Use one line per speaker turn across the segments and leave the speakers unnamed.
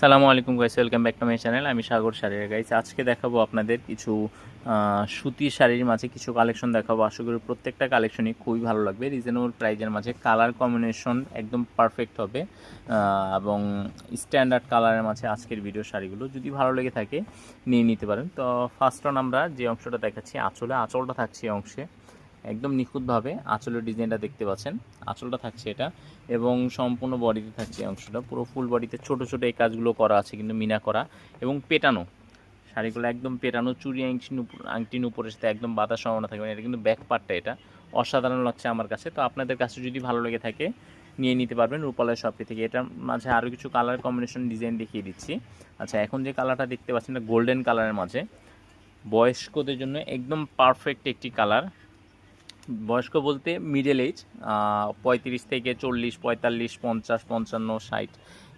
সালামু আলাইকুম guys welcome back to my channel আমি সাগর শাড়ির গাইস আজকে দেখাবো আপনাদের কিছু সুতির শাড়ির মাঝে কিছু কালেকশন দেখাবো। আশা করি প্রত্যেকটা কালেকশনই খুবই ভালো লাগবে। রিজনেবল প্রাইজের মাঝে কালার কম্বিনেশন একদম পারফেক্ট হবে। এবং স্ট্যান্ডার্ড কালারের মাঝে আজকের ভিডিও শাড়িগুলো যদি ভালো লেগে থাকে, নিয়ে নিতে পারেন। তো ফার্স্ট অন আমরা যে অংশটা দেখাচ্ছি, আঁচলে, আঁচলটা থাকছে অংশে। একদম নিখুঁতভাবে আঁচলের ডিজাইনটা দেখতে পাচ্ছেন। আঁচলটা থাকছে এটা এবং সম্পূর্ণ বডিতে থাকছে অংশটা। পুরো ফুল বডিতে ছোট ছোট এই কাজগুলো করা আছে কিন্তু মিনা করা এবং পেটানো। শাড়িগুলো একদম পেটানো, চুরি উপর আংটির উপরের সাথে একদম বাতাস সম্ভাবনা থাকবে। এটা কিন্তু ব্যাক পার্টটা এটা। অসাধারণ লাগছে আমার কাছে। তো আপনাদের কাছে যদি ভালো লেগে থাকে, নিয়ে নিতে পারবেন রূপালয় শপটি থেকে। এটার মাঝে আরও কিছু কালার কম্বিনেশন ডিজাইন দেখিয়ে দিচ্ছি। আচ্ছা এখন যে কালারটা দেখতে পাচ্ছেন, এটা গোল্ডেন কালারের মাঝে। বয়স্কদের জন্য একদম পারফেক্ট একটি কালার বয়স্ক বলতে মিডল এজ পঁয়ত্রিশ থেকে চল্লিশ পঁয়তাল্লিশ পঞ্চাশ পঞ্চান্ন ষাট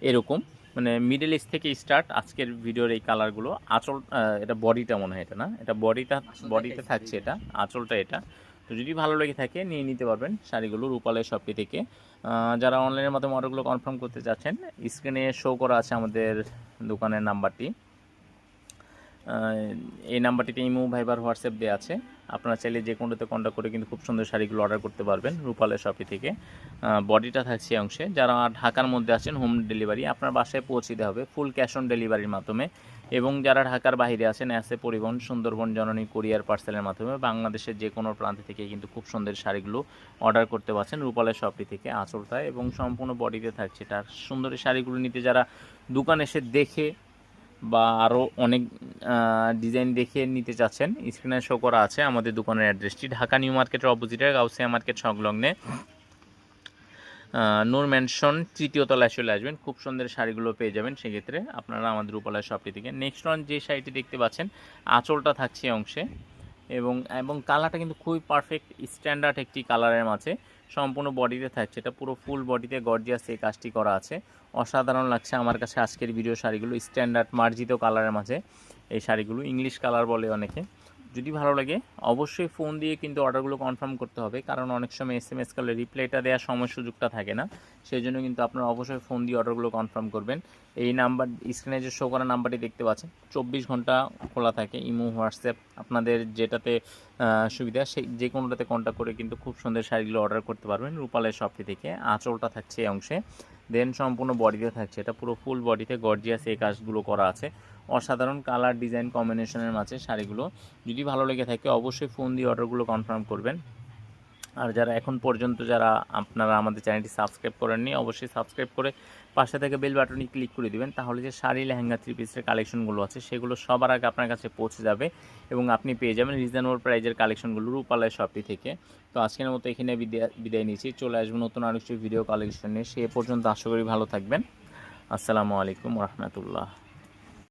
এরকম। মানে মিডল এজ থেকে স্টার্ট আজকের ভিডিওর এই কালারগুলো আঁচল এটা বডিটা মনে হয় এটা না? এটা বডিটা বডিতে থাকছে এটা। আঁচলটা এটা। তো যদি ভালো লেগে থাকে নিয়ে নিতে পারবেন শাড়িগুলো রূপালয় শপটি থেকে। যারা অনলাইনের মাধ্যমে অর্ডারগুলো কনফার্ম করতে চাচ্ছেন স্ক্রিনে শো করা আছে আমাদের দোকানের নাম্বারটি এই নাম্বারটিতে ইমো ভাইবার হোয়াটসঅ্যাপ দেওয়া আছে। আপনারা চাইলে যে কোনোতে কন্ট্যাক্ট করে কিন্তু খুব সুন্দর শাড়িগুলো অর্ডার করতে পারবেন রূপালের শপি থেকে। বডিটা থাকছে অংশে। যারা ঢাকার মধ্যে আছেন হোম ডেলিভারি আপনার বাসায় পৌঁছে দেওয়া হবে ফুল ক্যাশ অন ডেলিভারির মাধ্যমে। এবং যারা ঢাকার বাইরে আছেন অ্যাসে পরিবহন, সুন্দরবন, জননী কুরিয়ার পার্সেলের মাধ্যমে বাংলাদেশের যে কোনো প্রান্ত থেকে কিন্তু খুব সুন্দর শাড়িগুলো অর্ডার করতে পারছেন রূপালের শপটি থেকে আঁচলটা এবং সম্পূর্ণ বডিতে থাকছে। তার সুন্দর শাড়িগুলো নিতে যারা দোকান এসে দেখে বা আরও অনেক ডিজাইন দেখে নিতে চাচ্ছেন স্ক্রিনে শো করা আছে আমাদের দোকানের অ্যাড্রেসটি ঢাকা নিউ মার্কেটের অপোজিটে গাউসিয়া মার্কেট সংলগ্নে। নোর ম্যানশন তৃতীয় তলায় চলে আসবেন, খুব সুন্দর শাড়িগুলো পেয়ে যাবেন, সেক্ষেত্রে আপনারা আমাদের উপলায় শপটি থেকে। নেক্সট ওয়ান যে শাড়িটি দেখতে পাচ্ছেন, আঁচলটা থাকছে অংশে। এবং এবং কালারটা কিন্তু খুবই পারফেক্ট স্ট্যান্ডার্ড একটি কালারের মাঝে। সম্পূর্ণ বডিতে থাকছে। এটা পুরো ফুল বডিতে গর্জিয়াস এই কাজটি করা আছে। অসাধারণ লাগছে আমার কাছে আজকের ভিডিও শাড়িগুলো। স্ট্যান্ডার্ড মার্জিত কালারের মাঝে এই শাড়িগুলো। ইংলিশ কালার বলে অনেকে। যদি ভালো লাগে, অবশ্যই ফোন দিয়ে কিন্তু অর্ডারগুলো কনফার্ম করতে হবে। কারণ অনেক সময় এস এম এস করলে রিপ্লাইটা দেওয়ার সময় সুযোগটা থাকে না। সেই জন্য কিন্তু আপনারা অবশ্যই ফোন দিয়ে অর্ডারগুলো কনফার্ম করবেন। এই নাম্বার, স্ক্রিনে যে শো করা নাম্বারটি দেখতে পাচ্ছেন, চব্বিশ ঘণ্টা খোলা থাকে, ইমো, হোয়াটসঅ্যাপ, আপনাদের যেটাতে সুবিধা সেই যে কোনোটাতে কন্ট্যাক্ট করে কিন্তু খুব সুন্দর শাড়িগুলো অর্ডার করতে পারবেন রূপালের শপটি থেকে। আঁচলটা থাকছে এই অংশে। দেন সম্পূর্ণ বডিতে থাকছে। এটা পুরো ফুল বডিতে গর্জিয়াস এই কাজগুলো করা আছে। অসাধারণ কালার ডিজাইন কম্বিনেশনের মাঝে শাড়িগুলো। যদি ভালো লেগে থাকে, অবশ্যই ফোন দিয়ে অর্ডারগুলো কনফার্ম করবেন। আর যারা এখন পর্যন্ত যারা আপনারা আমাদের চ্যানেলটি সাবস্ক্রাইব করেননি, অবশ্যই সাবস্ক্রাইব করে পাশে থেকে বেল বাটনে ক্লিক করে দিবেন, তাহলে যে শাড়ি, লেহেঙ্গা থ্রি পিসের কালেকশনগুলো আছে, সেগুলো সবার আগে আপনার কাছে পৌঁছে যাবে এবং আপনি পেয়ে যাবেন রিজনেবল প্রাইজের কালেকশনগুলো রূপালয় শপটি থেকে। তো আজকের মতো এখানে বিদায় নিচ্ছি, চলে আসব নতুন আরেকটি ভিডিও কালেকশন নিয়ে, সে পর্যন্ত আশা করি ভালো থাকবেন। আসসালামু আলাইকুম রহমতুল্লাহ।